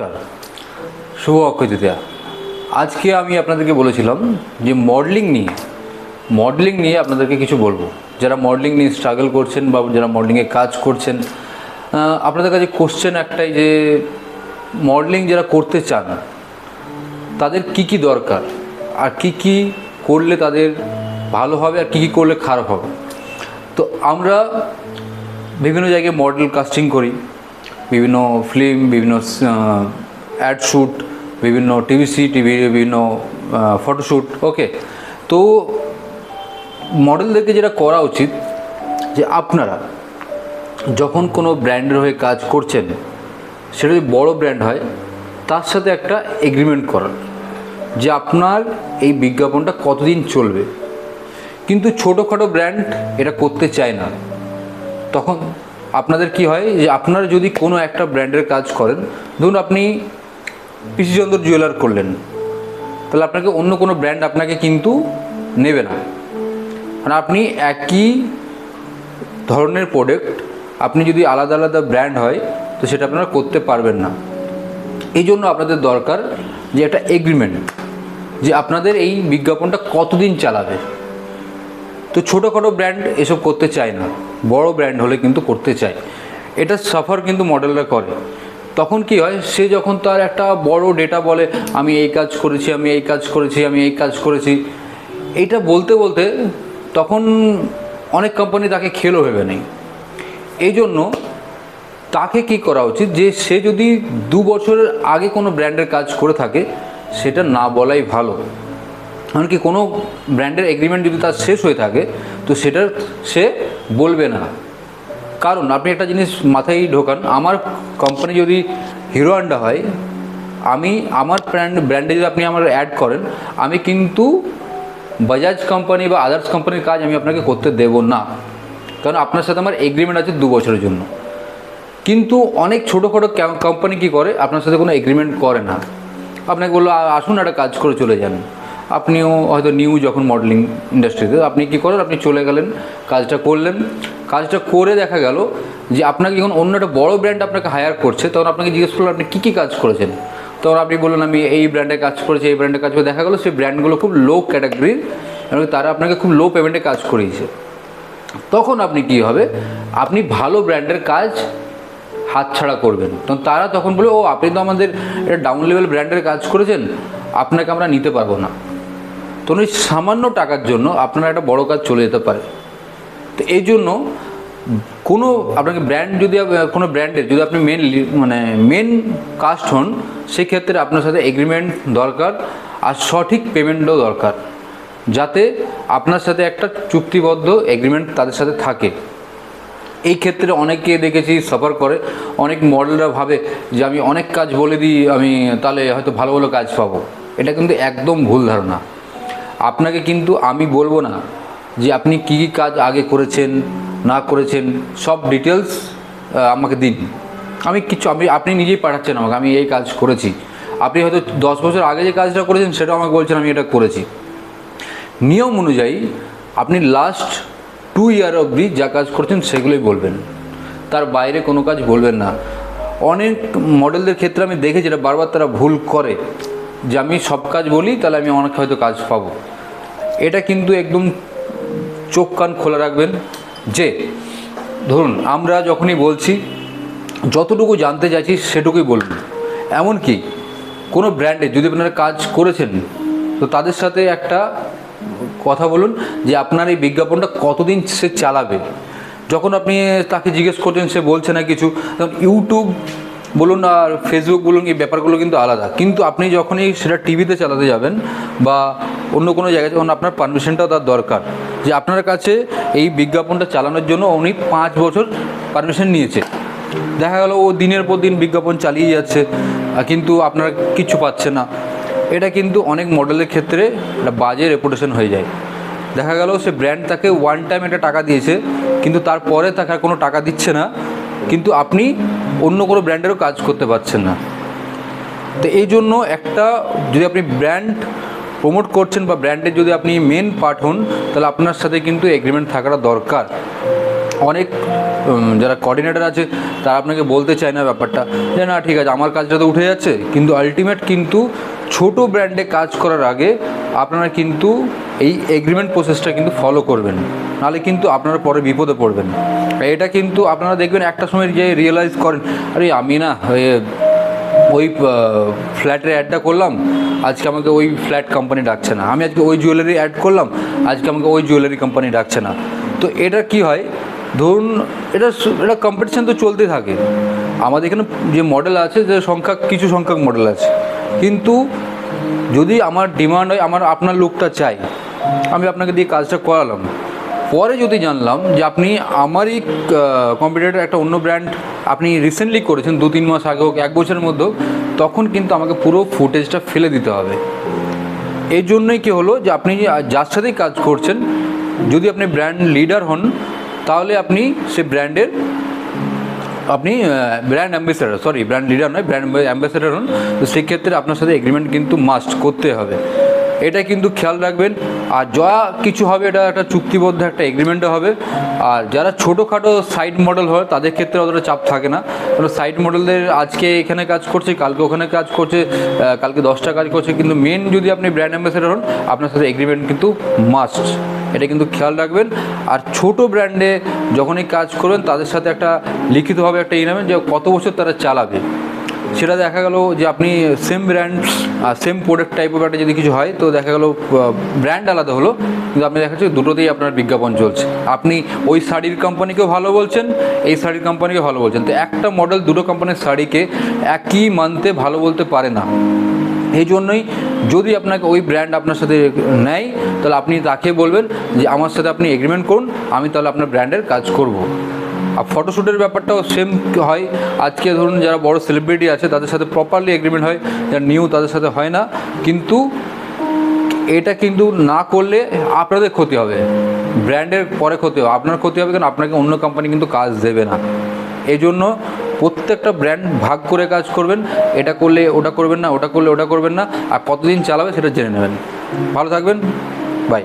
নমস্কার। শুভ অক্ষয় তৃতীয়া আজকে আমি আপনাদেরকে বলেছিলাম যে মডেলিং নিয়ে মডেলিং নিয়ে আপনাদেরকে কিছু বলব। যারা মডেলিং নিয়ে স্ট্রাগল করছেন বা যারা মডেলিংয়ে কাজ করছেন আপনাদের কাছে কোশ্চেন একটাই যে, মডেলিং যারা করতে চান, তাদের কি কি দরকার? আর কি কি করলে তাদের ভালো হবে আর কি কি করলে খারাপ হবে? তো আমরা বিভিন্ন জায়গায় মডেল কাস্টিং করি। বিভিন্ন ফিল্ম বিভিন্ন অ্যাড শ্যুট বিভিন্ন টিভিসি টিভি বিভিন্ন ফটোশ্যুট ওকে তো মডেলদেরকে যেটা করা উচিত, যে আপনারা যখন কোনো ব্র্যান্ডের হয়ে কাজ করছেন, সেটা যদি বড়ো ব্র্যান্ড হয়, তার সাথে একটা এগ্রিমেন্ট করার যে আপনার এই বিজ্ঞাপনটা কতদিন চলবে। কিন্তু ছোটোখাটো ব্র্যান্ড এটা করতে চায় না, তখন আপনাদের কি হয় যে আপনারা যদি কোনো একটা ব্র্যান্ডের কাজ করেন, ধরুন আপনি পিসিচন্দ্র জুয়েলার করলেন, তাহলে আপনাকে অন্য কোনো ব্র্যান্ড আপনাকে কিন্তু নেবে না। মানে আপনি একই ধরনের প্রোডাক্ট আপনি যদি আলাদা আলাদা ব্র্যান্ড হয়, তো সেটা আপনারা করতে পারবেন না। এই জন্য আপনাদের দরকার যে একটা এগ্রিমেন্ট যে আপনাদের এই বিজ্ঞাপনটা কতদিন চালাবে। তো ছোটোখাটো ব্র্যান্ড এসব করতে চায় না। বড় ব্র্যান্ড হলে কিন্তু করতে চায়। এটা সাফার কিন্তু মডেলরা করে। তখন কি হয়, সে যখন তার একটা বড় ডেটা বলে, আমি এই কাজ করেছি, আমি এই কাজ করেছি, আমি এই কাজ করেছি। এইটা বলতে বলতে তখন অনেক কোম্পানি তাকে খেলো ভেবে নেই এই জন্য তাকে কি করা উচিত যে, সে যদি দু বছরের আগে কোনো ব্র্যান্ডের কাজ করে থাকে, সেটা না বলাই ভালো। এমনকি কোনো ব্র্যান্ডের এগ্রিমেন্ট যদি তার শেষ হয়ে থাকে, তো সেটার সে বলবে না। কারণ আপনি একটা জিনিস মাথায় ঢোকান, আমার কোম্পানি যদি হিরো আন্ডা হয়, আমি আমার ব্র্যান্ড ব্র্যান্ডে যদি আপনি আমার অ্যাড করেন, আমি কিন্তু বাজাজ কোম্পানি বা আদার্স কোম্পানির কাজ আমি আপনাকে করতে দেব না। কারণ আপনার সাথে আমার এগ্রিমেন্ট আছে দু বছরের জন্য। কিন্তু অনেক ছোটোখাটো কোম্পানি কী করে, আপনার সাথে কোনো এগ্রিমেন্ট করে না। আপনাকে বলল আসুন একটা কাজ করে চলে যান। আপনিও হয়তো নিউ যখন মডেলিং ইন্ডাস্ট্রিতে আপনি কী করেন? আপনি চলে গেলেন, কাজটা করলেন। কাজটা করে দেখা গেল যে আপনাকে যখন অন্য একটা বড় ব্র্যান্ড আপনাকে হায়ার করছে, তখন আপনাকে জিজ্ঞেস করল, আপনি কী কী কাজ করেছেন? তখন আপনি বললেন, আমি এই ব্র্যান্ডে কাজ করেছি, এই ব্র্যান্ডে কাজ করে দেখা গেলো, সেই ব্র্যান্ডগুলো খুব লো ক্যাটাগরির এবং তারা আপনাকে খুব লো পেমেন্টে কাজ করিয়েছে। তখন আপনি কি হবে? আপনি ভালো ব্র্যান্ডের কাজ হাতছাড়া করবেন। তখন তারা তখন বলে, ও, আপনি তো আমাদের ডাউন লেভেল ব্র্যান্ডের কাজ করেছেন, আপনাকে আমরা নিতে পারব না। ওই সামান্য টাকার জন্য আপনার একটা বড় কাজ চলে যেতে পারে। তো এই জন্য কোনো আপনাকে ব্র্যান্ড যদি কোনো ব্র্যান্ডের যদি আপনি মেন মানে মেন কাস্ট হন, সেক্ষেত্রে আপনার সাথে এগ্রিমেন্ট দরকার আর সঠিক পেমেন্টও দরকার। যাতে আপনার সাথে একটা চুক্তিবদ্ধ এগ্রিমেন্ট তাদের সাথে থাকে। এই ক্ষেত্রে অনেকে দেখেছি সফার করে। অনেক মডেলরা ভাবে যে আমি অনেক কাজ বলে দিই, আমি তাহলে হয়তো ভালো ভালো কাজ পাবো। এটা কিন্তু একদম ভুল ধারণা। আপনাকে কিন্তু আমি বলব না যে আপনি কী কী কাজ আগে করেছেন, না করেছেন, সব ডিটেলস আমাকে দিন। আমি কিছু আমি আপনি নিজেই পাঠাচ্ছেন আমাকে, আমি এই কাজ করেছি। আপনি হয়তো দশ বছর আগে যে কাজটা করেছেন, সেটাও আমাকে বলছেন, আমি এটা করেছি। নিয়ম অনুযায়ী আপনি লাস্ট টু ইয়ার অবধি যা কাজ করছেন, সেগুলোই বলবেন। তার বাইরে কোনো কাজ বলবেন না। অনেক মডেলদের ক্ষেত্রে আমি দেখেছি যেটা বারবার তারা ভুল করে। যে আমি সব কাজ বলি, তাহলে আমি অনেক হয়তো কাজ পাবো। এটা কিন্তু একদম চোখ কান খোলা রাখবেন যে, ধরুন, আমরা যখনই বলছি, যতটুকু জানতে চাইছি সেটুকুই বলবেন এমনকি কোনো ব্র্যান্ডে যদি আপনারা কাজ করেছেন, তো তাদের সাথে একটা কথা বলুন যে, আপনার এই বিজ্ঞাপনটা কতদিন সে চালাবে? যখন আপনি তাকে জিজ্ঞেস করছেন, সে বলছে না কিছু ইউটিউব বলুন আর ফেসবুক বলুন এই ব্যাপারগুলো কিন্তু আলাদা। কিন্তু আপনি যখনই সেটা টিভিতে চালাতে যাবেন বা অন্য কোনো জায়গায়, তখন আপনার পারমিশনটাও তার দরকার। যে আপনার কাছে এই বিজ্ঞাপনটা চালানোর জন্য উনি পাঁচ বছর পারমিশন নিয়েছে। দেখা গেল ও দিনের পর দিন বিজ্ঞাপন চালিয়ে যাচ্ছে কিন্তু আপনারা কিচ্ছু পাচ্ছে না। এটা কিন্তু অনেক মডেলের ক্ষেত্রে একটা বাজে রেপুটেশন হয়ে যায়। দেখা গেল সে ব্র্যান্ড তাকে ওয়ান টাইম একটা টাকা দিয়েছে, কিন্তু তারপরে তাকে আর কোনো টাকা দিচ্ছে না। কিন্তু আপনি অন্য কোনো ব্র্যান্ডেরও কাজ করতে পারছেন না। তো এই জন্য একটা যদি আপনি ব্র্যান্ড প্রমোট করছেন বা ব্র্যান্ডের যদি আপনি মেন পার্ট হন, তাহলে আপনার সাথে কিন্তু এগ্রিমেন্ট থাকাটা দরকার। অনেক যারা কোঅর্ডিনেটর আছে, তারা আপনাকে বলতে চায় না ব্যাপারটা, যে না, ঠিক আছে, আমার কাজটা তো উঠে যাচ্ছে, কিন্তু আলটিমেট কিন্তু ছোট ব্র্যান্ডে কাজ করার আগে আপনারা কিন্তু এই এগ্রিমেন্ট প্রসেসটা কিন্তু ফলো করবেন। নাহলে কিন্তু আপনারা পরে বিপদে পড়বেন। এটা কিন্তু আপনারা দেখবেন একটা সময় যে রিয়েলাইজ করেন, আরে আমি না ওই ফ্ল্যাটের অ্যাডটা করলাম, আজকে আমাকে ওই ফ্ল্যাট কোম্পানি ডাকছে না। আমি আজকে ওই জুয়েলারি অ্যাড করলাম, আজকে আমাকে ওই জুয়েলারি কোম্পানি ডাকছে না। তো এটা কি হয়? ধরুন, এটা এটা কম্পিটিশান তো চলতে থাকে। আমাদের এখানে যে মডেল আছে, যে সংখ্যা, কিছু সংখ্যক মডেল আছে। কিন্তু যদি আমার ডিমান্ড হয়, আমার, আপনার লোকটা চাই, আমি আপনাকে দিয়ে কাজটা করালাম। পরে যদি জানলাম যে আপনি আমারই কম্পিটিটর একটা অন্য ব্র্যান্ড আপনি রিসেন্টলি করেছেন দু তিন মাস আগে হোক এক বছরের মধ্যে হোক, তখন কিন্তু আমাকে পুরো ফুটেজটা ফেলে দিতে হবে। এই জন্যই কি হলো যে আপনি যার সাথেই কাজ করছেন যদি আপনি ব্র্যান্ড লিডার হন তাহলে আপনি সে ব্র্যান্ডের আপনি brand ambassador sorry brand leader নয় ব্র্যান্ড অ্যাম্বাসেডার হন তো সেক্ষেত্রে আপনার সাথে এগ্রিমেন্ট কিন্তু মাস্ট করতে হবে। এটা কিন্তু খেয়াল রাখবেন। আর যা কিছু হবে, এটা একটা চুক্তিবদ্ধ একটা এগ্রিমেন্টও হবে। আর যারা ছোটোখাটো সাইড মডেল হয়, তাদের ক্ষেত্রে অতটা চাপ থাকে না। কারণ সাইড মডেলদের আজকে এখানে কাজ করছে, কালকে ওখানে কাজ করছে কালকে দশটা কাজ করছে। কিন্তু মেন যদি আপনি ব্র্যান্ড অ্যাম্বাসেডার হন, আপনার সাথে এগ্রিমেন্ট কিন্তু মাস্ট এটা কিন্তু খেয়াল রাখবেন। আর ছোট ব্র্যান্ডে যখনই কাজ করবেন তাদের সাথে একটা লিখিতভাবে একটা ই নেবেন যে কত বছর তারা চালাবে। সেটা দেখা গেল যে আপনি সেম ব্র্যান্ড আর সেম প্রোডাক্ট টাইপের একটা যদি কিছু হয়, তো দেখা গেল ব্র্যান্ড আলাদা হলো। কিন্তু আপনি দেখা যাচ্ছে দুটোতেই আপনার বিজ্ঞাপন চলছে। আপনি ওই শাড়ির কোম্পানিকেও ভালো বলছেন, এই শাড়ির কোম্পানিকে ভালো বলছেন। তো একটা মডেল দুটো কোম্পানির শাড়িকে একই মানতে ভালো বলতে পারে না। এই জন্যই যদি আপনাকে ওই ব্র্যান্ড আপনার সাথে নেয়, তাহলে আপনি তাকে বলবেন যে, আমার সাথে আপনি এগ্রিমেন্ট করুন, আমি তাহলে আপনার ব্র্যান্ডের কাজ করব। আর ফটোশ্যুটের ব্যাপারটাও সেম হয়। আজকে ধরুন যারা বড় সেলিব্রিটি আছে, তাদের সাথে প্রপারলি এগ্রিমেন্ট হয়, যারা নিউ তাদের সাথে হয় না। কিন্তু এটা কিন্তু না করলে আপনাদের ক্ষতি হবে। ব্র্যান্ডের পরে ক্ষতি হবে। আপনার ক্ষতি হবে কারণ আপনাকে অন্য কোম্পানি কিন্তু কাজ দেবে না। এই জন্য প্রত্যেকটা ব্র্যান্ড ভাগ করে কাজ করবেন। এটা করলে ওটা করবেন না, ওটা করলে ওটা করবেন না। আর কতদিন চালাবে সেটা জেনে নেবেন। ভালো থাকবেন। বাই